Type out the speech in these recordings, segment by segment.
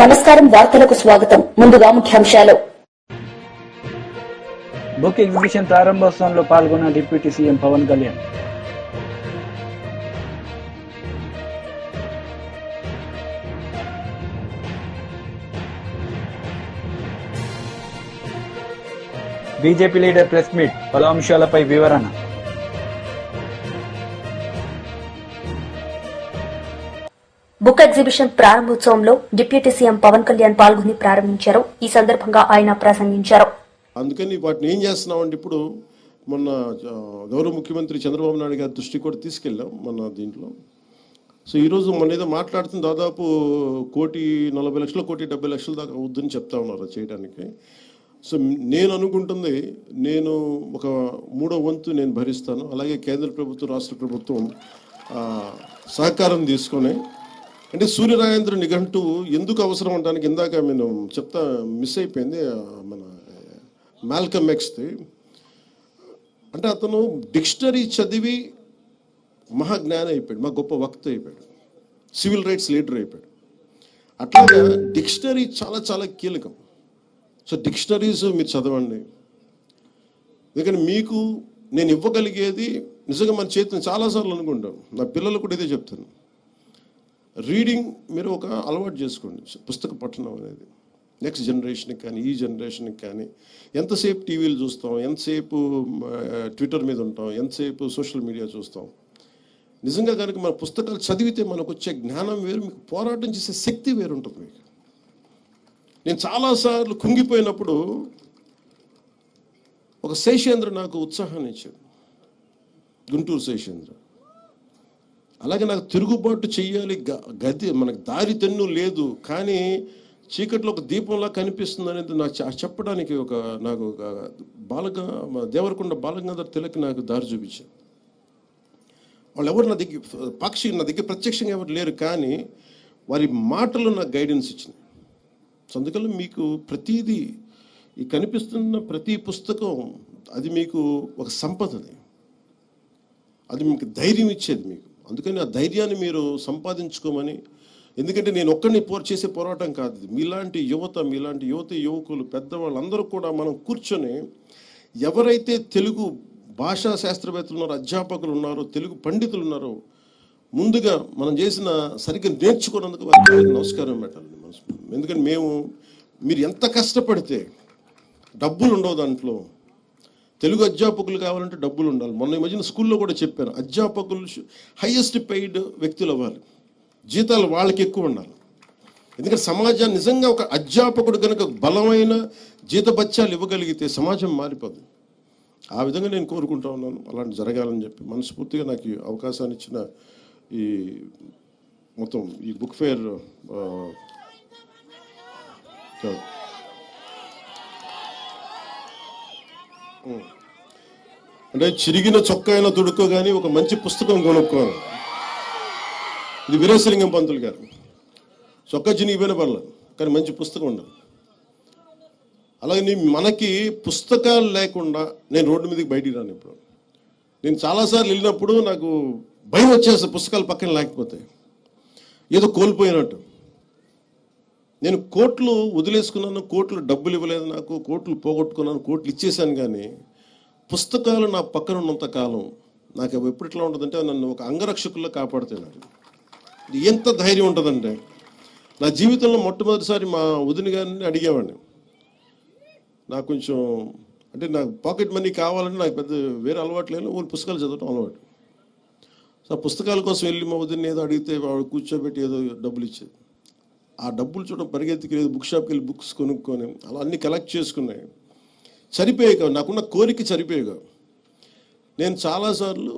నమస్కారం వార్తలకు స్వాగతం. ముందుగా ముఖ్యాంశాలు. బుక్ ఎగ్జిబిషన్ ప్రారంభోత్సవంలో పాల్గొన్న deputy CM Pawan Kalyan. BJP leader press meet పలు అంశాలపై వివరణ. బుక్ ఎగ్జిబిషన్ ప్రారంభోత్సవంలో డిప్యూటీ సీఎం పవన్ కళ్యాణ్ పాల్గొని ప్రారంభించారు. ఈ సందర్భంగా ఆయన ప్రసంగించారు. అందుకని వాటిని ఏం చేస్తున్నామంటే ఇప్పుడు మొన్న గౌరవ ముఖ్యమంత్రి చంద్రబాబు నాయుడు గారి దృష్టి కూడా తీసుకెళ్ళాం మన దీంట్లో. సో ఈరోజు మన ఏదో మాట్లాడుతుంది దాదాపు కోటి నలభై లక్షల కోటి డెబ్బై లక్షల దాకా అవుద్దని చెప్తా ఉన్నారు చేయడానికి. సో నేను అనుకుంటుంది నేను ఒక మూడో వంతు నేను భరిస్తాను. అలాగే కేంద్ర ప్రభుత్వం రాష్ట్ర ప్రభుత్వం సహకారం తీసుకొని అంటే సూర్యరాజేంద్ర నిఘంటు ఎందుకు అవసరం అంటానికి ఇందాక నేను చెప్తా మిస్ అయిపోయింది మన మాల్కమ్ ఎక్స్ది. అంటే అతను డిక్షనరీ చదివి మహాజ్ఞాని అయిపోయాడు మా గొప్ప వక్త అయిపోయాడు సివిల్ రైట్స్ లీడర్ అయిపోయాడు. అట్లాగా డిక్షనరీ చాలా చాలా కీలకం. సో డిక్షనరీస్ మీరు చదవండి. ఎందుకంటే మీకు నేను ఇవ్వగలిగేది నిజంగా మన చేతిని చాలాసార్లు అనుకుంటాను నా పిల్లలు కూడా ఇదే చెప్తాను. రీడింగ్ మీరు ఒక అలవాటు చేసుకోండి. పుస్తక పఠనం అనేది. నెక్స్ట్ జనరేషన్కి కానీ ఈ జనరేషన్కి కానీ ఎంతసేపు టీవీలు చూస్తాం ఎంతసేపు ట్విట్టర్ మీద ఉంటాం ఎంతసేపు సోషల్ మీడియా చూస్తాం. నిజంగా కనుక మన పుస్తకాలు చదివితే మనకు వచ్చే జ్ఞానం వేరు మీకు పోరాటం చేసే శక్తి వేరు ఉంటుంది మీకు. నేను చాలాసార్లు కుంగిపోయినప్పుడు ఒక శేషేంద్ర నాకు ఉత్సాహాన్ని ఇచ్చాడు. గుంటూరు శేషేంద్ర. అలాగే నాకు తిరుగుబాటు చేయాలి గ- గది మనకు దారి తెన్ను లేదు. కానీ చీకట్లో ఒక దీపంలా కనిపిస్తుంది అనేది నాకు చెప్పడానికి ఒక నాకు ఒక బాలగ దేవరకొండ బాలగంగాధర్ తిలక్ నాకు దారి చూపించారు. వాళ్ళు ఎవరు నా దగ్గర పాక్షి నా దగ్గర ప్రత్యక్షంగా ఎవరు లేరు. కానీ వారి మాటలు నాకు గైడెన్స్ ఇచ్చినాయి. సో అందుకని మీకు ప్రతిదీ ఈ కనిపిస్తున్న ప్రతి పుస్తకం అది మీకు ఒక సంపదది. అది మీకు ధైర్యం ఇచ్చేది మీకు. అందుకని ఆ ధైర్యాన్ని మీరు సంపాదించుకోమని. ఎందుకంటే నేను ఒక్కడిని పోర్ చేసే పోరాటం కాదు మీలాంటి యువత మీలాంటి యువత యువకులు పెద్దవాళ్ళందరూ కూడా మనం కూర్చొని ఎవరైతే తెలుగు భాషా శాస్త్రవేత్తలు ఉన్నారో అధ్యాపకులు ఉన్నారో తెలుగు పండితులు ఉన్నారో ముందుగా మనం చేసిన సరిగ్గా నేర్చుకున్నందుకు వారికి నమస్కారం పెట్టాలి మనసు ఎందుకంటే మేము మీరు ఎంత కష్టపడితే డబ్బులు ఉండవు దాంట్లో. తెలుగు అధ్యాపకులు కావాలంటే డబ్బులు ఉండాలి. మొన్న ఈ మధ్యన స్కూల్లో కూడా చెప్పాను అధ్యాపకులు హైయెస్ట్ పెయిడ్ వ్యక్తులు అవ్వాలి. జీతాలు వాళ్ళకి ఎక్కువ ఉండాలి. ఎందుకంటే సమాజాన్ని నిజంగా ఒక అధ్యాపకుడు కనుక బలమైన జీతభత్యాలు ఇవ్వగలిగితే సమాజం మారిపోదు. ఆ విధంగా నేను కోరుకుంటా ఉన్నాను. అలాంటి జరగాలని చెప్పి మనస్ఫూర్తిగా నాకు ఈ అవకాశాన్ని ఇచ్చిన ఈ మొత్తం ఈ బుక్ ఫేర్ అంటే చిరిగిన చొక్కా అయినా తుడుక్కో కానీ ఒక మంచి పుస్తకం కొనుక్కోను ఇది వీరేశలింగం పంతులు గారు. చొక్కా చినిగిపోయిన పర్లేదు కానీ మంచి పుస్తకం ఉండదు. అలాగే నీ- మనకి పుస్తకాలు లేకుండా నేను రోడ్డు మీదకి బయటికి రాను ఇప్పుడు. నేను చాలాసార్లు వెళ్ళినప్పుడు నాకు భయం వచ్చేస్తుంది పుస్తకాలు పక్కన లేకపోతే. ఏదో కోల్పోయినట్టు. నేను కోట్లు వదిలేసుకున్నాను కోట్లు డబ్బులు ఇవ్వలేదు నాకు కోట్లు పోగొట్టుకున్నాను కోట్లు ఇచ్చేసాను కానీ పుస్తకాలు నా పక్కన ఉన్నంత కాలం నాకు అవి ఎప్పుడు ఎట్లా ఉంటుందంటే నన్ను ఒక అంగరక్షకుల్లో కాపాడుతున్నాడు ఎంత ధైర్యం ఉంటుందంటే నా జీవితంలో మొట్టమొదటిసారి మా వదిన గారిని అడిగేవాడిని. నాకు కొంచెం అంటే నాకు పాకెట్ మనీ కావాలంటే నాకు పెద్ద వేరే అలవాటు లేదు ఊరి పుస్తకాలు చదవడం అలవాటు. సో ఆ పుస్తకాల కోసం వెళ్ళి మా వదిన ఏదో అడిగితే వాడు కూర్చోబెట్టి ఏదో డబ్బులు ఇచ్చేది. ఆ డబ్బులు చూడడం పరిగెత్తికి బుక్ షాప్కి వెళ్ళి బుక్స్ కొనుక్కొని అలా అన్ని కలెక్ట్ చేసుకున్నాయి. సరిపోయాక నాకున్న కోరిక సరిపోయాక నేను చాలాసార్లు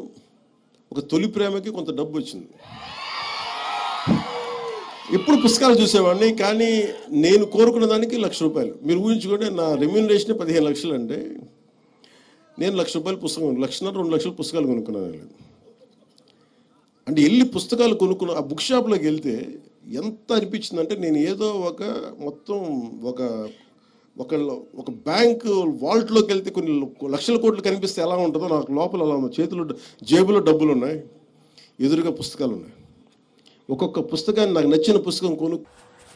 ఒక తొలి ప్రేమకి కొంత డబ్బు వచ్చింది. ఇప్పుడు పుస్తకాలు చూసేవాడిని కానీ నేను కోరుకున్న దానికి లక్ష రూపాయలు. మీరు ఊహించుకుంటే నా రెమ్యూనరేషన్ పదిహేను లక్షలు అంటే నేను లక్ష రూపాయలు పుస్తకం లక్షన్నర రెండు లక్షల పుస్తకాలు కొనుక్కున్నాను. అంటే వెళ్ళి పుస్తకాలు కొనుక్కున్న ఆ బుక్ షాప్లోకి వెళ్తే ఎంత అనిపించిందంటే నేను ఏదో ఒక మొత్తం ఒక ఒక ఒక బ్యాంక్ వాల్ట్లోకి వెళ్తే కొన్ని లక్షల కోట్లు కనిపిస్తే ఎలా ఉంటుందో నాకు లోపల అలా ఉంది. చేతిలో జేబులో డబ్బులు ఉన్నాయి ఎదురుగా పుస్తకాలు ఉన్నాయి ఒక్కొక్క పుస్తకాన్ని నాకు నచ్చిన పుస్తకం కొను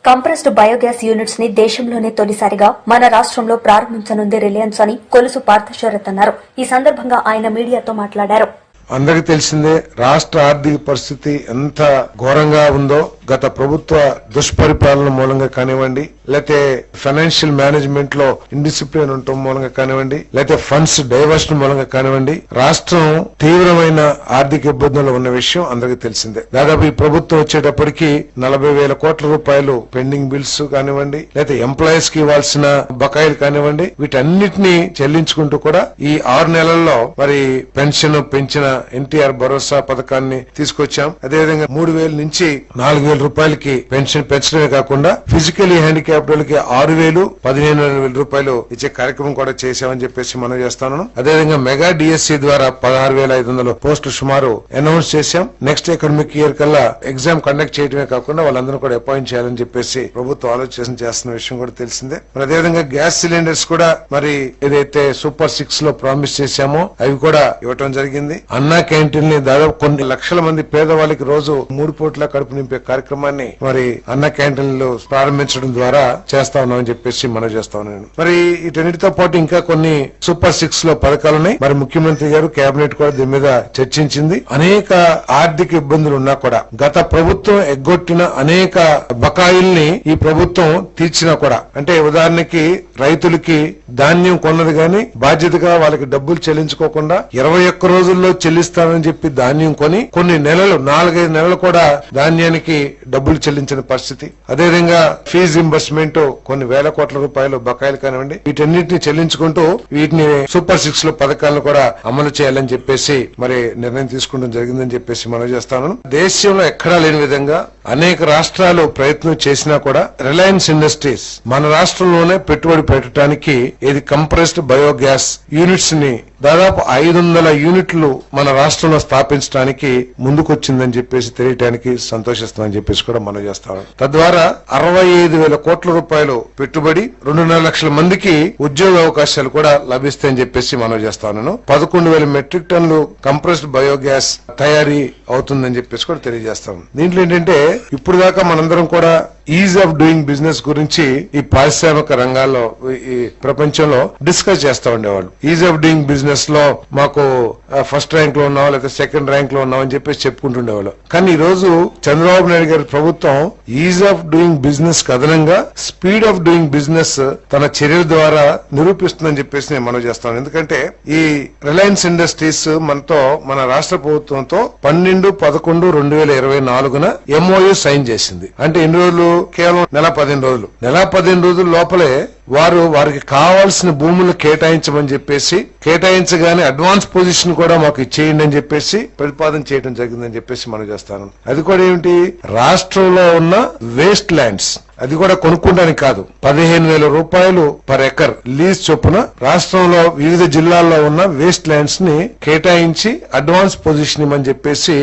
కంప్రెస్డ్ బయోగ్యాస్ యూనిట్స్ని దేశంలోనే తొలిసారిగా మన రాష్ట్రంలో ప్రారంభించనుంది రిలయన్స్ అని కొలుసు పార్థశరత్ అన్నారు. ఈ సందర్భంగా ఆయన మీడియాతో మాట్లాడారు. అందరికి తెలిసిందే రాష్ట్ర ఆర్థిక పరిస్థితి ఎంత ఘోరంగా ఉందో గత ప్రభుత్వ దుష్పరిపాలన మూలంగా కానివ్వండి లేకపోతే ఫైనాన్షియల్ మేనేజ్మెంట్లో ఇండిసిప్లిన్ ఉండటం మూలంగా కానివ్వండి లేకపోతే ఫండ్స్ డైవర్షన్ మూలంగా కానివ్వండి రాష్ట్రం తీవ్రమైన ఆర్థిక ఇబ్బందులు ఉన్న విషయం అందరికీ తెలిసిందే. దాదాపు ఈ ప్రభుత్వం వచ్చేటప్పటికి నలభై వేల కోట్ల రూపాయలు పెండింగ్ బిల్స్ కానివ్వండి లేకపోతే ఎంప్లాయీస్కి ఇవ్వాల్సిన బకాయిలు కానివ్వండి వీటన్నిటిని చెల్లించుకుంటూ కూడా ఈ ఆరు నెలల్లో మరి పెన్షన్ పెంచిన ఎన్టీఆర్ భరోసా పథకాన్ని తీసుకొచ్చాం. అదేవిధంగా మూడు వేల నుంచి నాలుగు వేల రూపాయలకి పెన్షన్ పెంచడమే కాకుండా ఫిజికలీ హ్యాండిక్యాప్డ్ వాళ్ళకి ఆరు వేలు పదిహేను వేల రూపాయలు ఇచ్చే కార్యక్రమం కూడా చేశామని చెప్పేసి మనం చేస్తాను. అదేవిధంగా మెగా డిఎస్సి ద్వారా పదహారు వేల ఐదు వందల పోస్టులు సుమారు అనౌన్స్ చేశాం. నెక్స్ట్ అకాడమిక్ ఇయర్ కల్లా ఎగ్జామ్ కండక్ట్ చేయడమే కాకుండా వాళ్ళందరూ కూడా అపాయింట్ చేయాలని చెప్పేసి ప్రభుత్వం ఆలోచన చేస్తున్న విషయం కూడా తెలిసిందే. మరి అదేవిధంగా గ్యాస్ సిలిండర్స్ కూడా మరి ఏదైతే సూపర్ సిక్స్లో ప్రామిస్ చేశామో అవి కూడా ఇవ్వటం జరిగింది. అన్నా క్యాంటీన్ని దాదాపు కొన్ని లక్షల మంది పేదవాళ్ళకి రోజు మూడు పూట్ల కడుపు నింపే కార్యక్రమం కార్యక్రమాన్ని మరి అన్న క్యాంటీన్లు ప్రారంభించడం ద్వారా చేస్తా ఉన్నామని చెప్పేసి మనం చేస్తా ఉన్నాను. మరి వీటన్నిటితో పాటు ఇంకా కొన్ని సూపర్ సిక్స్లో పథకాలు ఉన్నాయి. మరి ముఖ్యమంత్రి గారు కేబినెట్ కూడా దీని మీద చర్చించింది. అనేక ఆర్థిక ఇబ్బందులు ఉన్నా కూడా గత ప్రభుత్వం ఎగ్గొట్టిన అనేక బకాయిల్ని ఈ ప్రభుత్వం తీర్చినా కూడా అంటే ఉదాహరణకి రైతులకి ధాన్యం కొన్నది గాని బాధ్యతగా వాళ్ళకి డబ్బులు చెల్లించుకోకుండా ఇరవై ఒక్క రోజుల్లో చెల్లిస్తానని చెప్పి ధాన్యం కొని కొన్ని నెలలు నాలుగైదు నెలలు కూడా ధాన్యానికి డబ్బులు చెల్లించిన పరిస్థితి. అదేవిధంగా ఫీజు ఇంబర్స్మెంట్ కొన్ని వేల కోట్ల రూపాయలు బకాయిలు కానివ్వండి వీటన్నిటిని చెల్లించుకుంటూ వీటిని సూపర్ సిక్స్లో పథకాలను కూడా అమలు చేయాలని చెప్పేసి మరి నిర్ణయం తీసుకోవడం జరిగిందని చెప్పేసి మనం చేస్తాను. దేశంలో ఎక్కడా లేని విధంగా అనేక రాష్ట్రాలు ప్రయత్నం చేసినా కూడా రిలయన్స్ ఇండస్ట్రీస్ మన రాష్ట్రంలోనే పెట్టుబడి పెట్టడానికి ఇది కంప్రెస్డ్ బయోగ్యాస్ యూనిట్స్ని దాదాపు ఐదు వందల యూనిట్లు మన రాష్ట్రంలో స్థాపించడానికి ముందుకొచ్చిందని చెప్పేసి తెలియటానికి సంతోషిస్తామని చెప్పేసి కూడా మనం చేస్తాం. తద్వారా అరవై ఐదు వేల కోట్ల రూపాయలు పెట్టుబడి రెండున్నర లక్షల మందికి ఉద్యోగ అవకాశాలు కూడా లభిస్తాయని చెప్పేసి మనం చేస్తాను పదకొండు వేల మెట్రిక్ టన్లు కంప్రెస్డ్ బయోగ్యాస్ తయారీ అవుతుందని చెప్పేసి కూడా తెలియజేస్తాం దీంట్లో ఏంటంటే ఇప్పుడు దాకా మనందరం కూడా ఈజ్ ఆఫ్ డూయింగ్ బిజినెస్ గురించి ఈ పారిశ్రామిక రంగాల్లో ఈ- ప్రపంచంలో డిస్కస్ చేస్తూ ఉండేవాళ్ళు. ఈజ్ ఆఫ్ డూయింగ్ బిజినెస్లో మాకు ఫస్ట్ ర్యాంక్లో ఉన్నాం లేకపోతే సెకండ్ ర్యాంక్లో ఉన్నాం అని చెప్పేసి చెప్పుకుంటుండేవాళ్ళు. కానీ ఈ రోజు చంద్రబాబు నాయుడు గారి ప్రభుత్వం ఈజ్ ఆఫ్ డూయింగ్ బిజినెస్ కథనంగా స్పీడ్ ఆఫ్ డూయింగ్ బిజినెస్ తన చర్యల ద్వారా నిరూపిస్తుందని చెప్పేసి నేను మనం చేస్తాను ఎందుకంటే ఈ రిలయన్స్ ఇండస్ట్రీస్ మనతో మన రాష్ట్ర ప్రభుత్వంతో పన్నెండు పదకొండు రెండు వేల ఇరవై నాలుగున ఎంఓయూ సైన్ చేసింది. అంటే ఎన్ని రోజులు కేవలం నెల పదిహేను రోజులు. నెల పదిహేను రోజుల లోపలే వారు వారికి కావాల్సిన భూములు కేటాయించమని చెప్పేసి కేటాయించగానే అడ్వాన్స్ పొజిషన్ కూడా మాకు ఇచ్చేయండి అని చెప్పేసి ప్రతిపాదన చేయడం జరిగిందని చెప్పేసి మనం చేస్తాను. అది కూడా ఏమిటి? రాష్ట్రంలో ఉన్న వేస్ట్ ల్యాండ్స్ అది కూడా కొనుక్కోడానికి కాదు. పదిహేను వేల రూపాయలు పర్ ఎకర్ లీజ్ చొప్పున రాష్ట్రంలో వివిధ జిల్లాల్లో ఉన్న వేస్ట్ ల్యాండ్స్ని కేటాయించి అడ్వాన్స్ పొజిషన్ ఇవ్వమని చెప్పేసి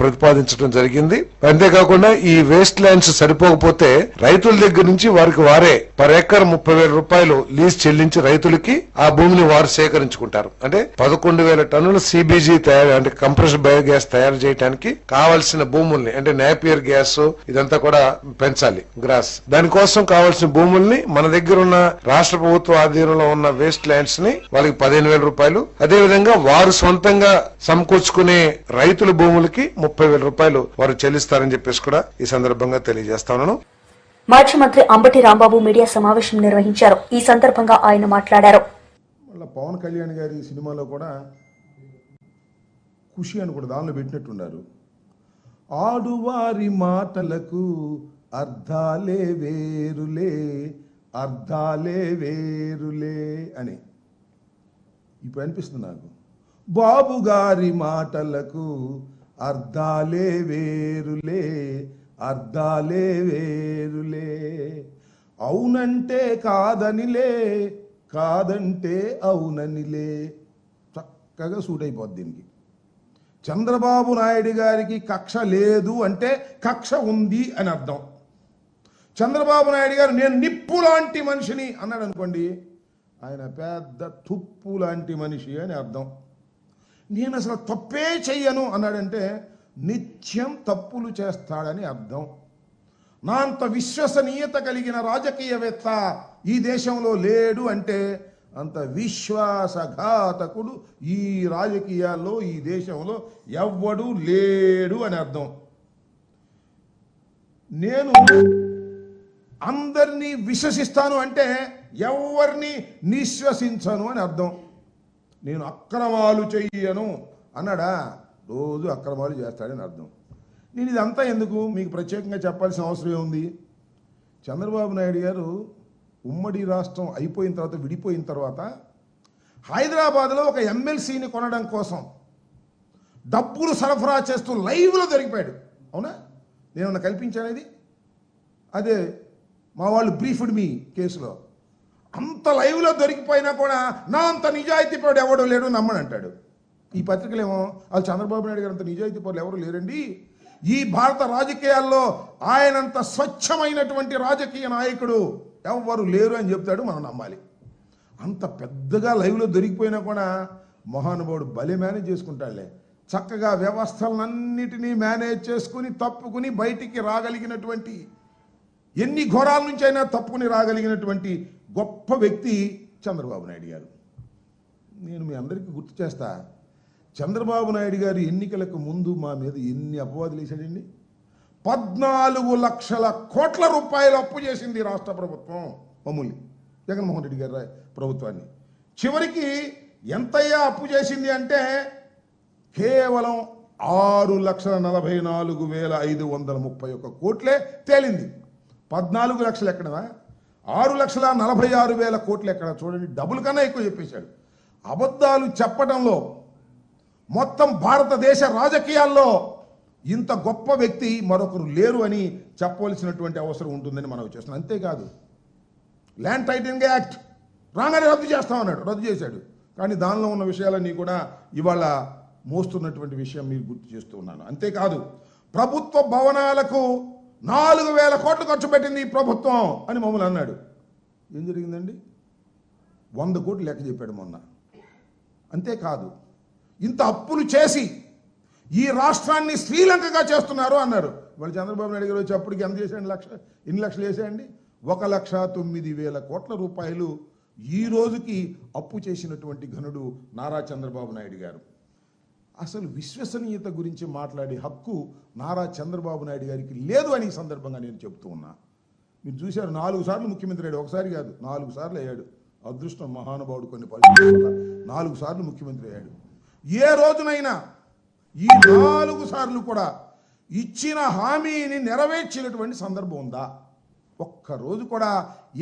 ప్రతిపాదించడం జరిగింది. అంతేకాకుండా ఈ వేస్ట్ ల్యాండ్స్ సరిపోకపోతే రైతుల దగ్గర నుంచి వారికి వారే పర్ ఎకర్ ముప్పై వేల రూపాయలు లీజ్ చెల్లించి రైతులకి ఆ భూమిని వారు సేకరించుకుంటారు. అంటే పదకొండు వేల టన్నుల సిబిజీ తయారు అంటే కంప్రెస్ బయోగ్యాస్ తయారు చేయడానికి కావాల్సిన భూముల్ని అంటే నేపియర్ గ్యాస్ ఇదంతా కూడా పెంచాలి గ్రాస్ దానికోసం కావాల్సిన భూముల్ని మన దగ్గర ఉన్న రాష్ట్ర ప్రభుత్వ ఆధీనంలో ఉన్న వేస్ట్ ల్యాండ్స్ని వాళ్ళకి పదిహేను వేల రూపాయలు. అదే విధంగా వారు సొంతంగా సమకూర్చుకునే రైతుల భూములకి ముప్పై వేల రూపాయలు వారు చెల్లిస్తారని చెప్పేసి కూడా ఈ సందర్భంగా తెలియజేస్తా ఉన్నాను. మాజీ మంత్రి అంబటి రాంబాబు మీడియా సమావేశం నిర్వహించారు. ఈ సందర్భంగా ఆయన మాట్లాడారు. పవన్ కళ్యాణ్ గారి సినిమాలో కూడా ఖుషి అని కూడా దానిలో పెట్టినట్టున్నారు ఆడువారి మాటలకు అర్థాలే వేరులే అర్థాలే వేరులే అని. ఇప్పుడు అనిపిస్తుంది నాకు. బాబు గారి మాటలకు అర్థాలే వేరులే అర్థాలే వేరులే. అవునంటే కాదనిలే కాదంటే అవుననిలే. చక్కగా సూట్ అయిపోద్ది దీనికి. చంద్రబాబు నాయుడు గారికి కక్ష లేదు అంటే కక్ష ఉంది అని అర్థం. చంద్రబాబు నాయుడు గారు నేను నిప్పు లాంటి మనిషిని అన్నాడు అనుకోండి. ఆయన పెద్ద తుప్పు లాంటి మనిషి అని అర్థం. నేను అసలు తప్పే చెయ్యను అన్నాడంటే నిత్యం తప్పులు చేస్తాడని అర్థం. నా అంత విశ్వసనీయత కలిగిన రాజకీయవేత్త ఈ దేశంలో లేడు అంటే అంత విశ్వాసఘాతకుడు ఈ రాజకీయాల్లో ఈ దేశంలో ఎవ్వడు లేడు అని అర్థం. నేను అందరినీ విశ్వసిస్తాను అంటే ఎవరిని నిశ్వసించను అని అర్థం. నేను అక్రమాలు చెయ్యను అన్నాడా? రోజు అక్రమాలు చేస్తాడని అర్థం. నేను ఇదంతా ఎందుకు? మీకు ప్రత్యేకంగా చెప్పాల్సిన అవసరం ఏముంది? చంద్రబాబు నాయుడు గారు ఉమ్మడి రాష్ట్రం అయిపోయిన తర్వాత విడిపోయిన తర్వాత హైదరాబాద్లో ఒక ఎమ్మెల్సీని కొనడం కోసం డబ్బులు సరఫరా చేస్తూ లైవ్లో దొరికిపోయాడు అవునా? నేను కల్పించానేది అదే మా వాళ్ళు బ్రీఫ్డ్ మీ కేసులో. అంత లైవ్లో దొరికిపోయినా కూడా నా అంత నిజాయితీ పరుడు ఎవడో లేడు నమ్మని అంటాడు. ఈ పత్రికలేమో వాళ్ళు చంద్రబాబు నాయుడు గారు అంత నిజాయితీ పరులు ఎవరు లేరండి? ఈ భారత రాజకీయాల్లో ఆయనంత స్వచ్ఛమైనటువంటి రాజకీయ నాయకుడు ఎవరు లేరు అని చెప్తాడు మనం నమ్మాలి. అంత పెద్దగా లైవ్లో దొరికిపోయినా కూడా మహానుభావుడు బలి మేనేజ్ చేసుకుంటాడులే. చక్కగా వ్యవస్థలన్నిటినీ మేనేజ్ చేసుకుని తప్పుకుని బయటికి రాగలిగినటువంటి ఎన్ని ఘోరాల నుంచి అయినా తప్పుకుని రాగలిగినటువంటి గొప్ప వ్యక్తి చంద్రబాబు నాయుడు గారు. నేను మీ అందరికీ గుర్తు చేస్తా చంద్రబాబు నాయుడు గారు ఎన్నికలకు ముందు మా మీద ఎన్ని అపవాదులు వేశాడండి? పద్నాలుగు లక్షల కోట్ల రూపాయలు అప్పు చేసింది రాష్ట్ర ప్రభుత్వం మమ్మల్ని జగన్మోహన్ రెడ్డి గారి ప్రభుత్వాన్ని. చివరికి ఎంతయ్యా అప్పు చేసింది అంటే కేవలం ఆరు లక్షల నలభై నాలుగు వేల ఐదు వందల ముప్పై ఒక్క కోట్లే తేలింది. పద్నాలుగు లక్షలు ఎక్కడదా ఆరు లక్షల నలభై ఆరు వేల కోట్లు ఎక్కడ? చూడండి డబుల్ కన్నా ఎక్కువ చెప్పేశాడు. అబద్ధాలు చెప్పడంలో మొత్తం భారతదేశ రాజకీయాల్లో ఇంత గొప్ప వ్యక్తి మరొకరు లేరు అని చెప్పవలసినటువంటి అవసరం ఉంటుందని మనం చేస్తున్నాం. అంతేకాదు ల్యాండ్ టైటింగ్ యాక్ట్ రాగానే రద్దు చేస్తామన్నాడు రద్దు చేశాడు. కానీ దానిలో ఉన్న విషయాలన్నీ కూడా ఇవాళ మోస్తున్నటువంటి విషయం మీరు గుర్తు చేస్తూ ఉన్నాను. అంతేకాదు ప్రభుత్వ భవనాలకు నాలుగు వేల కోట్లు ఖర్చు పెట్టింది ఈ ప్రభుత్వం అని మమ్మల్ని అన్నాడు. ఏం జరిగిందండి? వంద కోట్లు లెక్క చెప్పాడు మొన్న. అంతేకాదు ఇంత అప్పులు చేసి ఈ రాష్ట్రాన్ని శ్రీలంకగా చేస్తున్నారు అన్నారు. వాళ్ళు చంద్రబాబు నాయుడు గారు వచ్చి అప్పటికి ఎంత చేసేయండి లక్ష ఎన్ని లక్షలు వేసేయండి ఒక లక్ష తొమ్మిది వేల కోట్ల రూపాయలు ఈ రోజుకి అప్పు చేసినటువంటి ఘనుడు నారా చంద్రబాబు నాయుడు గారు. అసలు విశ్వసనీయత గురించి మాట్లాడే హక్కు నారా చంద్రబాబు నాయుడు గారికి లేదు అని ఈ సందర్భంగా నేను చెబుతూ ఉన్నా. మీరు చూశారు నాలుగు సార్లు ముఖ్యమంత్రి అయ్యాడు ఒకసారి కాదు నాలుగు సార్లు అయ్యాడు. అదృష్టం మహానుభావుడు కొన్ని పరిస్థితుల నాలుగు సార్లు ముఖ్యమంత్రి అయ్యాడు. ఏ రోజునైనా ఈ నాలుగు సార్లు కూడా ఇచ్చిన హామీని నెరవేర్చినటువంటి సందర్భం ఉందా? ఒక్క రోజు కూడా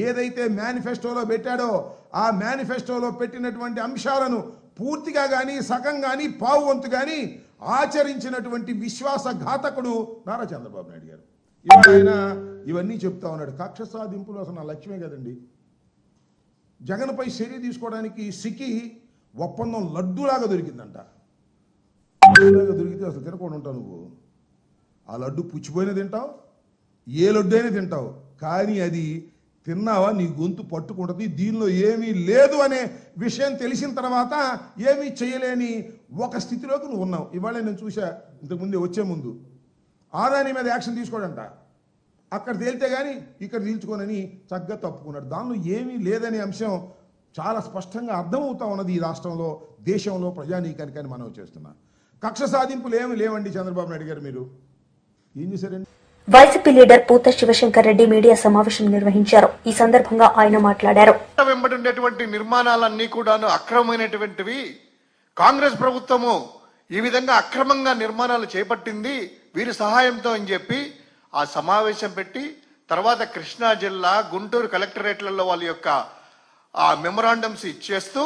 ఏదైతే మేనిఫెస్టోలో పెట్టాడో ఆ మేనిఫెస్టోలో పెట్టినటువంటి అంశాలను పూర్తిగా కానీ సగం కానీ పావు వంతు కానీ ఆచరించినటువంటి విశ్వాసఘాతకుడు నారా చంద్రబాబు నాయుడు గారు. ఇవాళ ఆయన ఇవన్నీ చెప్తా ఉన్నాడు. కక్ష సాధింపులు అసలు నా లక్ష్యమే కదండి. జగన్పై చర్య తీసుకోవడానికి సికి ఒప్పందం లడ్డూలాగా దొరికిందంట. లడ్డూలాగా దొరికితే అసలు తినకుండా ఉంటావు నువ్వు. ఆ లడ్డు పుచ్చిపోయినా తింటావు ఏ లడ్డు అయినా తింటావు. కానీ అది తిన్నావా? నీ గొంతు పట్టుకుంటుంది. దీనిలో ఏమీ లేదు అనే విషయం తెలిసిన తర్వాత ఏమీ చేయలేని ఒక స్థితిలోకి నువ్వు ఉన్నావు. ఇవాళ నేను చూసా ఇంతకుముందే వచ్చే ముందు. ఆదాని మీద యాక్షన్ తీసుకోడంట. అక్కడ తేలితే కానీ ఇక్కడ తీల్చుకోనని చక్కగా తప్పుకున్నాడు. దానిలో ఏమీ లేదనే అంశం చాలా స్పష్టంగా అర్థమవుతా ఉన్నది ఈ రాష్ట్రంలో దేశంలో ప్రజానీకానికి అని మనం చేస్తున్నా. కక్ష సాధింపులు ఏమి లేవండి చంద్రబాబు నాయుడు గారు మీరు. ఏం చేశారండి? వైసీపీ లీడర్ పూత శివశంకర్ రెడ్డి మీడియా సమావేశం నిర్వహించారు. ఈ సందర్భంగా ఆయన మాట్లాడారు. వెంబడి నిర్మాణాలన్నీ కూడాను అక్రమమైనటువంటివి. కాంగ్రెస్ ప్రభుత్వము ఈ విధంగా అక్రమంగా నిర్మాణాలు చేపట్టింది. వీరి సహాయంతో అని చెప్పి ఆ సమావేశం పెట్టి తర్వాత కృష్ణా జిల్లా గుంటూరు కలెక్టరేట్లలో వాళ్ళ యొక్క ఆ మెమొరాండమ్స్ ఇచ్చేస్తూ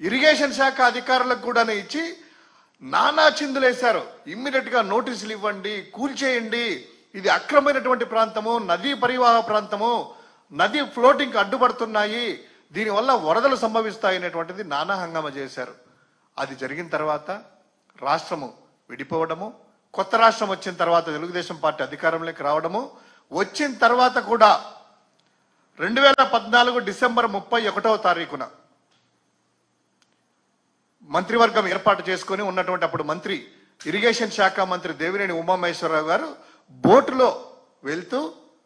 ఇరిగేషన్ శాఖ అధికారులకు కూడా ఇచ్చి నానా చిందులేశారు. ఇమ్మీడియట్గా నోటీసులు ఇవ్వండి కూల్చేయండి ఇది అక్రమైనటువంటి ప్రాంతము నదీ పరివాహ ప్రాంతము నది ఫ్లోటింగ్ అడ్డుపడుతున్నాయి. దీనివల్ల వరదలు సంభవిస్తాయి అనేటువంటిది నానా హంగామా చేశారు. అది జరిగిన తర్వాత రాష్ట్రము విడిపోవడము కొత్త రాష్ట్రం వచ్చిన తర్వాత తెలుగుదేశం పార్టీ అధికారంలోకి రావడము వచ్చిన తర్వాత కూడా రెండు వేల పద్నాలుగు డిసెంబర్ ముప్పై ఒకటవ తారీఖున మంత్రివర్గం ఏర్పాటు చేసుకుని ఉన్నటువంటి అప్పుడు మంత్రి ఇరిగేషన్ శాఖ మంత్రి దేవినేని ఉమామహేశ్వరరావు గారు బోటులో వెళ్తూ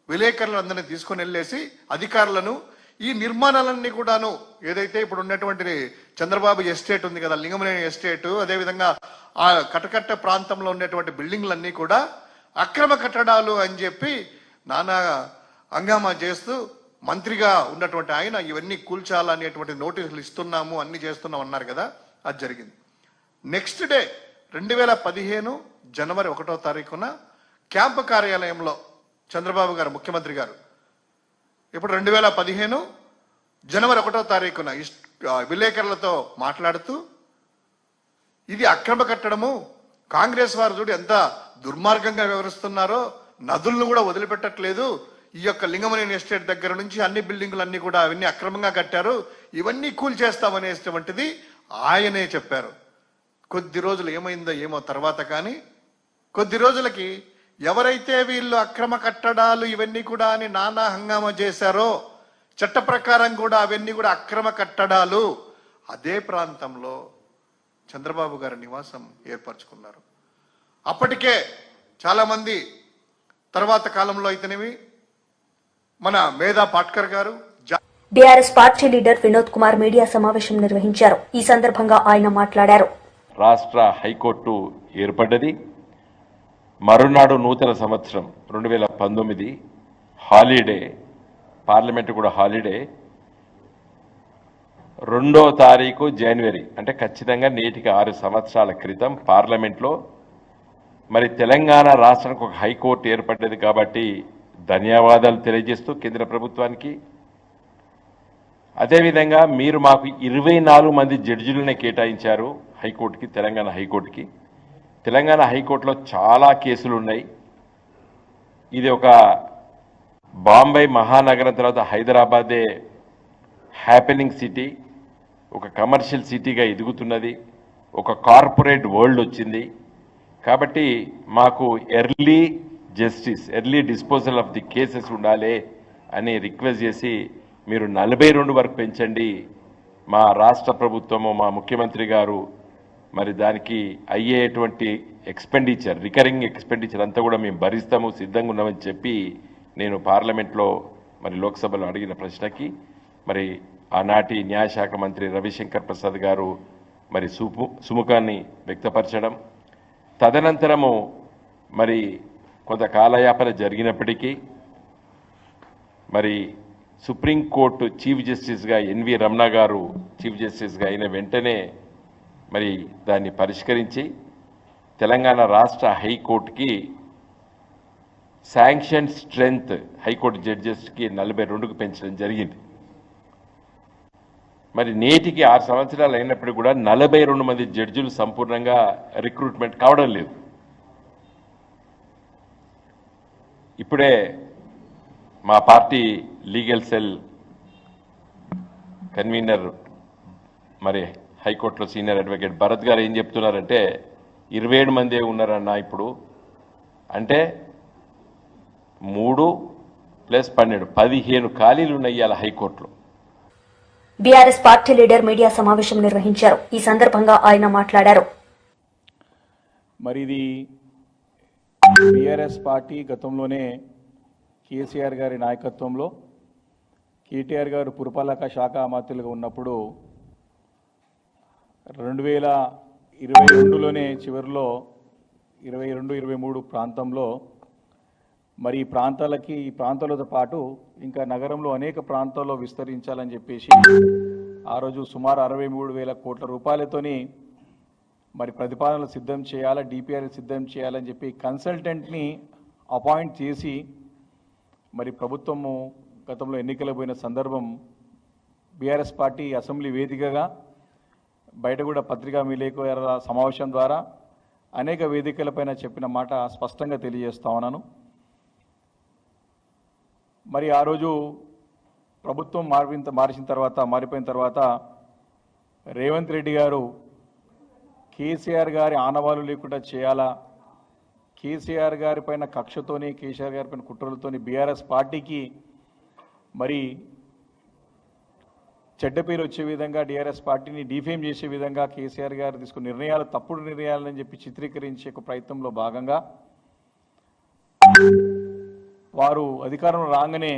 విలేకరులందరినీ తీసుకుని వెళ్ళేసి అధికారులను ఈ నిర్మాణాలన్నీ కూడాను ఏదైతే ఇప్పుడు ఉన్నటువంటి చంద్రబాబు ఎస్టేట్ ఉంది కదా లింగమనేని ఎస్టేట్ అదేవిధంగా ఆ కటకట్ట ప్రాంతంలో ఉన్నటువంటి బిల్డింగ్లన్నీ కూడా అక్రమ కట్టడాలు అని చెప్పి నానా హంగామా చేస్తూ మంత్రిగా ఉన్నటువంటి ఆయన ఇవన్నీ కూల్చాలనేటువంటి నోటీసులు ఇస్తున్నాము అన్ని చేస్తున్నాం అన్నారు కదా. అది జరిగింది. నెక్స్ట్ డే రెండు వేల పదిహేను జనవరి ఒకటో తారీఖున క్యాంపు కార్యాలయంలో చంద్రబాబు గారు ముఖ్యమంత్రి గారు ఇప్పుడు రెండు వేల పదిహేను జనవరి ఒకటో తారీఖున ఇస్- విలేకరులతో మాట్లాడుతూ ఇది అక్రమ కట్టడము కాంగ్రెస్ వారు చూడు ఎంత దుర్మార్గంగా వివరిస్తున్నారో నదులను కూడా వదిలిపెట్టట్లేదు ఈ యొక్క లింగమనేని ఎస్టేట్ దగ్గర నుంచి అన్ని బిల్డింగులు అన్ని కూడా అవన్నీ అక్రమంగా కట్టారు ఇవన్నీ కూల్చేస్తామనేటువంటిది ఆయనే చెప్పారు. కొద్ది రోజులు ఏమైందో ఏమో తర్వాత కానీ కొద్ది రోజులకి ఎవరైతే వీళ్ళు అక్రమ కట్టడాలు ఇవన్నీ కూడా అని నానా హంగామా చేశారో చట్ట ప్రకారం కూడా అవన్నీ కూడా అక్రమ కట్టడాలు అదే ప్రాంతంలో చంద్రబాబు గారి నివాసం ఏర్పరచుకున్నారు. అప్పటికే చాలామంది తర్వాత కాలంలో అయితేనేమి మన మేధా పాట్కర్ గారు BRS party leader Vinod Kumar media సమావేశం నిర్వహించారు. ఈ సందర్భంగా ఆయన మాట్లాడారు. రాష్ట్ర హైకోర్టు ఏర్పడ్డది. మరునాడు నూతన సంవత్సరం రెండు వేల పంతొమ్మిది హాలిడే పార్లమెంట్ కూడా హాలిడే. రెండో తారీఖు జనవరి అంటే ఖచ్చితంగా నేటికి ఆరు సంవత్సరాల క్రితం పార్లమెంట్లో. మరి తెలంగాణ రాష్ట్రానికి ఒక హైకోర్టు ఏర్పడ్డది కాబట్టి ధన్యవాదాలు తెలియజేస్తూ కేంద్ర ప్రభుత్వానికి. అదేవిధంగా మీరు మాకు ఇరవై నాలుగు మంది జడ్జిలనే కేటాయించారు హైకోర్టుకి తెలంగాణ హైకోర్టుకి. తెలంగాణ హైకోర్టులో చాలా కేసులు ఉన్నాయి ఇది ఒక బాంబే మహానగరం తర్వాత హైదరాబాదే హ్యాపెనింగ్ సిటీ ఒక కమర్షియల్ సిటీగా ఎదుగుతున్నది ఒక కార్పొరేట్ వరల్డ్ వచ్చింది. కాబట్టి మాకు early justice early disposal of the cases ఉండాలి అని రిక్వెస్ట్ చేసి మీరు నలభై రెండు వరకు పెంచండి. మా రాష్ట్ర ప్రభుత్వము మా ముఖ్యమంత్రి గారు మరి దానికి అయ్యేటువంటి ఎక్స్పెండిచర్ రికరింగ్ ఎక్స్పెండిచర్ అంతా కూడా మేము భరిస్తాము సిద్ధంగా ఉన్నామని చెప్పి నేను పార్లమెంట్లో మరి లోక్సభలో అడిగిన ప్రశ్నకి మరి ఆనాటి న్యాయశాఖ మంత్రి రవిశంకర్ ప్రసాద్ గారు మరి సుము సుముఖాన్ని వ్యక్తపరచడం తదనంతరము మరి కొంత కాలయాపన జరిగినప్పటికీ మరి సుప్రీంకోర్టు చీఫ్ జస్టిస్గా ఎన్వి రమణ గారు చీఫ్ జస్టిస్గా అయిన వెంటనే మరి దాన్ని పరిష్కరించి తెలంగాణ రాష్ట్ర హైకోర్టుకి శాంక్షన్ స్ట్రెంగ్త్ హైకోర్టు జడ్జెస్కి నలభై రెండుకు పెంచడం జరిగింది. మరి నేటికి ఆరు సంవత్సరాలు అయినప్పుడు కూడా నలభై రెండు మంది జడ్జిలు సంపూర్ణంగా రిక్రూట్మెంట్ కావడం లేదు. ఇప్పుడే మా పార్టీ లీగల్ సెల్ కన్వీనర్ మరి హైకోర్టులో సీనియర్ అడ్వకేట్ భరత్ గారు ఏం చెప్తున్నారంటే ఇరవై ఏడు మందే ఉన్నారన్న ఇప్పుడు. అంటే మూడు ప్లస్ పన్నెండు పదిహేను ఖాళీలు ఉన్నాయి ఇవాళ హైకోర్టులో. బీఆర్ఎస్ పార్టీ లీడర్ మీడియా సమావేశం నిర్వహించారు. ఈ సందర్భంగా ఆయన మాట్లాడారు. మరి ఇది బీఆర్ఎస్ పార్టీ గతంలోనే కేసీఆర్ గారి నాయకత్వంలో కేటీఆర్ గారు పురపాలక శాఖ మంత్రులుగా ఉన్నప్పుడు రెండు వేల ఇరవై రెండులోనే చివరిలో ఇరవై రెండు ఇరవై మూడు ప్రాంతంలో మరి ఈ ప్రాంతాలకి ఈ ప్రాంతాలతో పాటు ఇంకా నగరంలో అనేక ప్రాంతాల్లో విస్తరించాలని చెప్పేసి ఆ రోజు సుమారు అరవై మూడు వేల కోట్ల రూపాయలతోని మరి ప్రతిపాదనలు సిద్ధం చేయాలా డిపిఆర్ సిద్ధం చేయాలని చెప్పి కన్సల్టెంట్ని అపాయింట్ చేసి మరి ప్రభుత్వము గతంలో ఎన్నికలు పోయిన సందర్భం బీఆర్ఎస్ పార్టీ అసెంబ్లీ వేదికగా బయట కూడా పత్రికా విలేకరుల సమావేశం ద్వారా అనేక వేదికలపైన చెప్పిన మాట స్పష్టంగా తెలియజేస్తా ఉన్నాను. మరి ఆ రోజు ప్రభుత్వం మారిన మార్చిన తర్వాత మారిపోయిన తర్వాత రేవంత్ రెడ్డి గారు కేసీఆర్ గారి ఆనవాలు లేకుండా చేయాలా కేసీఆర్ గారి పైన కక్షతోని కేసీఆర్ గారి పైన కుట్రలతోని బీఆర్ఎస్ పార్టీకి మరి చెడ్డ పేరు వచ్చే విధంగా డిఆర్ఎస్ పార్టీని డిఫేమ్ చేసే విధంగా కేసీఆర్ గారు తీసుకున్న నిర్ణయాలు తప్పుడు నిర్ణయాలని చెప్పి చిత్రీకరించే ఒక ప్రయత్నంలో భాగంగా వారు అధికారంలో రాగానే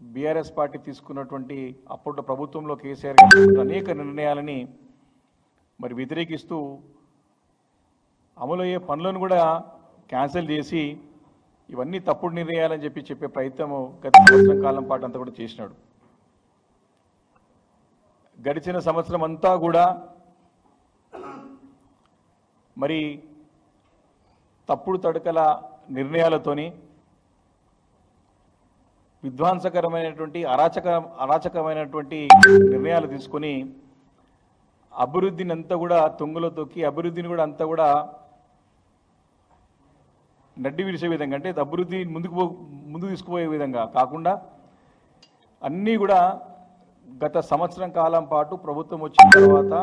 బీఆర్ఎస్ పార్టీ తీసుకున్నటువంటి అప్పట్లో ప్రభుత్వంలో కేసీఆర్ గారు అనేక నిర్ణయాలని మరి వ్యతిరేకిస్తూ అమలయ్యే పనులను కూడా క్యాన్సిల్ చేసి ఇవన్నీ తప్పుడు నిర్ణయాలని చెప్పి చెప్పే ప్రయత్నం గత సంవత్సరం కాలం పాటు అంతా కూడా చేసినాడు. గడిచిన సంవత్సరం అంతా కూడా మరి తప్పుడు తడకల నిర్ణయాలతోని విధ్వంసకరమైనటువంటి అరాచక అరాచకమైనటువంటి నిర్ణయాలు తీసుకొని అభివృద్ధిని అంతా కూడా తొంగులో తొక్కి అభివృద్ధిని కూడా అంతా కూడా నడ్డి విరిసే విధంగా అంటే అభివృద్ధి ముందుకు పో ముందుకు తీసుకుపోయే విధంగా కాకుండా అన్నీ కూడా గత సంవత్సరం కాలం పాటు ప్రభుత్వం వచ్చిన తర్వాత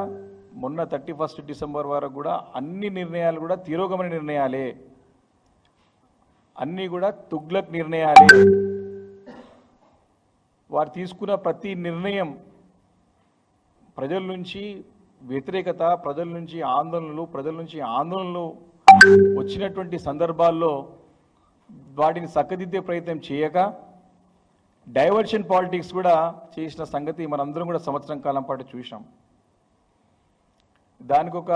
మొన్న థర్టీ ఫస్ట్ డిసెంబర్ వరకు కూడా అన్ని నిర్ణయాలు కూడా తిరోగమన నిర్ణయాలే. అన్నీ కూడా తుగ్లక్ నిర్ణయాలే. వారు తీసుకున్న ప్రతి నిర్ణయం ప్రజల నుంచి వ్యతిరేకత ప్రజల నుంచి ఆందోళనలు ప్రజల నుంచి ఆందోళనలు వచ్చినటువంటి సందర్భాల్లో వాటిని చక్కదిద్దే ప్రయత్నం చేయక డైవర్షన్ పాలిటిక్స్ కూడా చేసిన సంగతి మనందరం కూడా సంవత్సరం కాలం పాటు చూసాం దానికి ఒక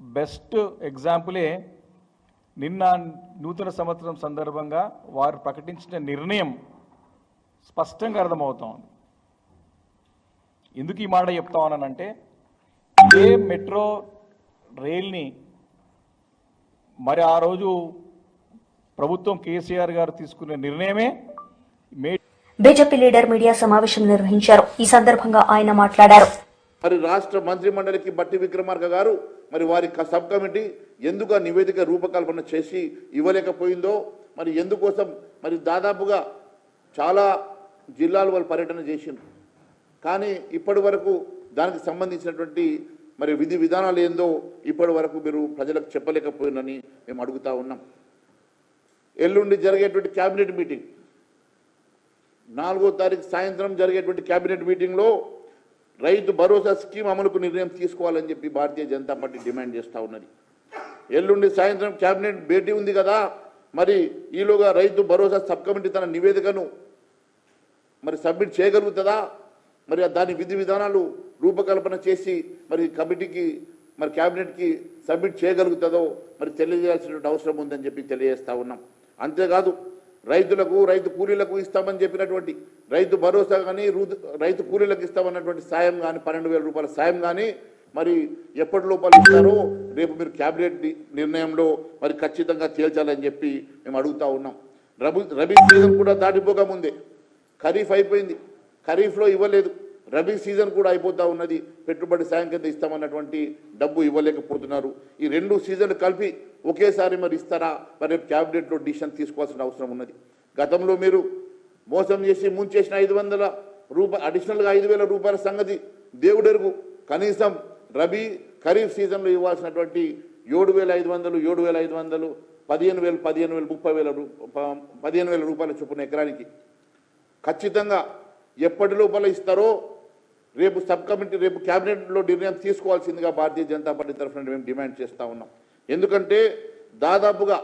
బెస్ట్ ఎగ్జాంపులే నిన్న నూతన సంవత్సరం సందర్భంగా వారు ప్రకటించిన నిర్ణయం స్పష్టంగా అర్థమవుతా ఉంది. ఎందుకు ఈ మాట చెప్తా ఉన్నానంటే ఇదే మెట్రో రైల్ని మరి ఆ రోజు ప్రభుత్వం కేసీఆర్ గారు తీసుకున్న నిర్ణయమే మే బీజేపీ లీడర్ మీడియా సమావేశం నిర్వహించారు. ఈ సందర్భంగా ఆయన మాట్లాడారు. మరి రాష్ట్ర మంత్రి మండలికి బట్టి విక్రమార్క గారు మరి వారి సబ్ కమిటీ ఎందుకు నివేదిక రూపకల్పన చేసి ఇవ్వలేకపోయిందో మరి ఎందుకోసం మరి దాదాపుగా చాలా జిల్లాలు వాళ్ళు పర్యటన చేసిండ్రు. కానీ ఇప్పటి వరకు దానికి సంబంధించినటువంటి మరి విధి విధానాలు ఏందో ఇప్పటి వరకు మీరు ప్రజలకు చెప్పలేకపోయినని మేము అడుగుతా ఉన్నాం. ఎల్లుండి జరిగేటువంటి క్యాబినెట్ మీటింగ్. నాలుగో తారీఖు సాయంత్రం జరిగేటువంటి క్యాబినెట్ మీటింగ్లో రైతు భరోసా స్కీమ్ అమలుకు నిర్ణయం తీసుకోవాలని చెప్పి భారతీయ జనతా పార్టీ డిమాండ్ చేస్తూ ఉన్నది. ఎల్లుండి సాయంత్రం క్యాబినెట్ భేటీ ఉంది కదా మరి ఈలోగా రైతు భరోసా సబ్ కమిటీ తన నివేదికను మరి సబ్మిట్ చేయగలుగుతుందా? మరి దాని విధి విధానాలు రూపకల్పన చేసి మరి కమిటీకి మరి క్యాబినెట్కి సబ్మిట్ చేయగలుగుతుందో మరి తెలియజేయాల్సినటువంటి అవసరం ఉందని చెప్పి తెలియజేస్తా ఉన్నాం. అంతేకాదు రైతులకు రైతు కూలీలకు ఇస్తామని చెప్పినటువంటి రైతు భరోసా కానీ రైతు కూలీలకు ఇస్తామన్నటువంటి సాయం కానీ పన్నెండు వేల రూపాయల సాయం కానీ మరి ఎప్పటి లోపల ఇస్తారో రేపు మీరు క్యాబినెట్ నిర్ణయంలో మరి ఖచ్చితంగా తేల్చాలని చెప్పి మేము అడుగుతా ఉన్నాం. రబీ రబీ సీజన్ కూడా దాటిపోక ముందే ఖరీఫ్ అయిపోయింది. ఖరీఫ్లో ఇవ్వలేదు. రబీ సీజన్ కూడా అయిపోతా ఉన్నది. పెట్టుబడి సాయం కింద ఇస్తామన్నటువంటి డబ్బు ఇవ్వలేకపోతున్నారు. ఈ రెండు సీజన్లు కలిపి ఒకేసారి మరి ఇస్తారా? మరి రేపు క్యాబినెట్లో డిసిషన్ తీసుకోవాల్సిన అవసరం ఉన్నది. గతంలో మీరు మోసం చేసి ముంచేసిన ఐదు వందల రూపాయ అడిషనల్గా ఐదు వేల రూపాయల సంగతి దేవుడెరుగు. కనీసం రబీ ఖరీఫ్ సీజన్లో ఇవ్వాల్సినటువంటి ఏడు వేల ఐదు వందలు ఏడు వేల ఐదు వందలు పదిహేను వేలు పదిహేను వేలు ముప్పై వేల రూ ప- పదిహేను వేల రూపాయల చొప్పున ఎకరానికి. ఖచ్చితంగా ఎప్పటి లోపల ఇస్తారో రేపు సబ్ కమిటీ రేపు క్యాబినెట్లో నిర్ణయం తీసుకోవాల్సిందిగా భారతీయ జనతా పార్టీ తరఫున మేము డిమాండ్ చేస్తూ ఉన్నాం. ఎందుకంటే దాదాపుగా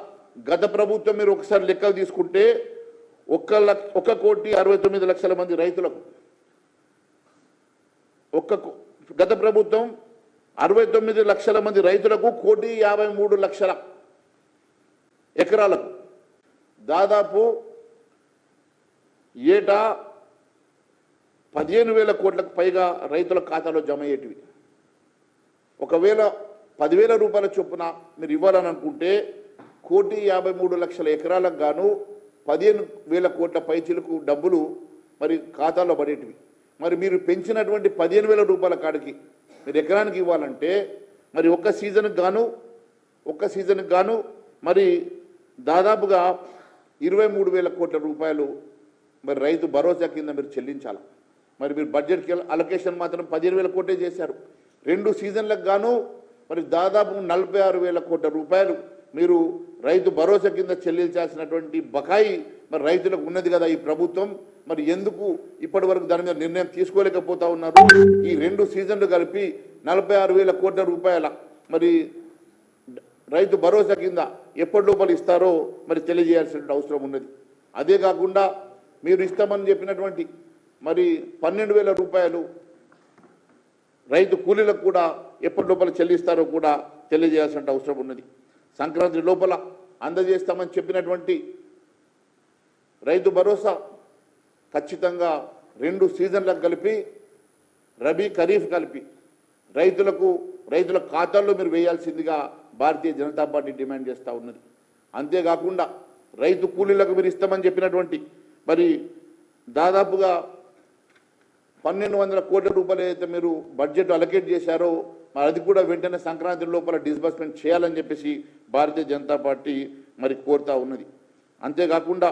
గత ప్రభుత్వం మీరు ఒకసారి లెక్కలు తీసుకుంటే ఒక్క లక్ష ఒక కోటి అరవై తొమ్మిది లక్షల మంది రైతులకు ఒక్క గత ప్రభుత్వం అరవై తొమ్మిది లక్షల మంది రైతులకు కోటి యాభై మూడు లక్షల ఎకరాలకు దాదాపు ఏటా పదిహేను వేల కోట్లకు పైగా రైతుల ఖాతాలో జమ అయ్యేటివి. ఒకవేళ పదివేల రూపాయల చొప్పున మీరు ఇవ్వాలని అనుకుంటే కోటి యాభై మూడు లక్షల ఎకరాలకు గాను పదిహేను వేల కోట్ల పైచీలకు డబ్బులు మరి ఖాతాలో పడేటివి. మరి మీరు పెంచినటువంటి పదిహేను వేల రూపాయల కాడికి మీరు ఎకరానికి ఇవ్వాలంటే మరి ఒక్క సీజన్కి గాను ఒక్క సీజన్కి గాను మరి దాదాపుగా ఇరవై మూడు వేల కోట్ల రూపాయలు మరి రైతు భరోసా కింద మీరు చెల్లించాలి? మరి మీరు బడ్జెట్కి అలొకేషన్ మాత్రం పదిహేను వేల కోటే చేశారు. రెండు సీజన్లకు గాను మరి దాదాపు నలభై ఆరు వేల కోట్ల రూపాయలు మీరు రైతు భరోసా కింద చెల్లించాల్సినటువంటి బకాయి మరి రైతులకు ఉన్నది కదా ఈ ప్రభుత్వం. మరి ఎందుకు ఇప్పటి వరకు దాని మీద నిర్ణయం తీసుకోలేకపోతా ఉన్నారు? ఈ రెండు సీజన్లు కలిపి నలభై ఆరు వేల కోట్ల రూపాయల మరి రైతు భరోసా కింద ఎప్పటి లోపల ఇస్తారో మరి తెలియజేయాల్సిన అవసరం ఉన్నది. అదే కాకుండా మీరు ఇస్తామని చెప్పినటువంటి మరి పన్నెండు వేల రూపాయలు రైతు కూలీలకు కూడా ఎప్పటి లోపల చెల్లిస్తారో కూడా తెలియజేయాల్సిన అవసరం ఉన్నది. సంక్రాంతి లోపల అందజేస్తామని చెప్పినటువంటి రైతు భరోసా ఖచ్చితంగా రెండు సీజన్లకు కలిపి రబీ ఖరీఫ్ కలిపి రైతులకు రైతుల ఖాతాల్లో మీరు వేయాల్సిందిగా భారతీయ జనతా పార్టీ డిమాండ్ చేస్తూ ఉన్నది. అంతేకాకుండా రైతు కూలీలకు మీరు ఇస్తామని చెప్పినటువంటి మరి దాదాపుగా పన్నెండు వందల కోట్ల రూపాయలు ఏదైతే మీరు బడ్జెట్ అలకేట్ చేశారో మరి అది కూడా వెంటనే సంక్రాంతి లోపల డిస్బర్స్మెంట్ చేయాలని చెప్పేసి భారతీయ జనతా పార్టీ మరి కోరుతా ఉన్నది. అంతేకాకుండా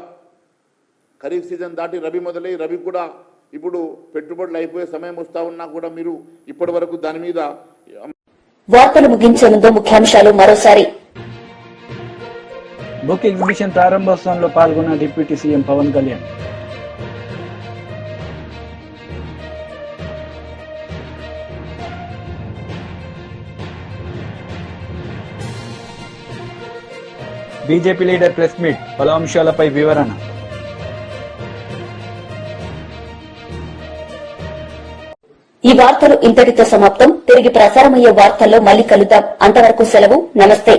ఖరీఫ్ సీజన్ దాటి రబీ మొదలై రబీ కూడా ఇప్పుడు పెట్టుబడులు అయిపోయే సమయం వస్తా ఉన్నా కూడా మీరు ఇప్పటి వరకు దాని మీద వార్తలు ముగించే ముందు ముఖ్యాంశాలు మరోసారి. బుక్ ఎగ్జిబిషన్ ప్రారంభోత్సవంలో పాల్గొన్న deputy CM Pawan Kalyan. BJP leader press meet పలు అంశాలపై వివరణ. ఈ వార్తలు ఇంతటితో సమాప్తం. తిరిగి ప్రసారమయ్యే వార్తల్లో మళ్ళీ కలుద్దాం. అంతవరకు సెలవు. నమస్తే.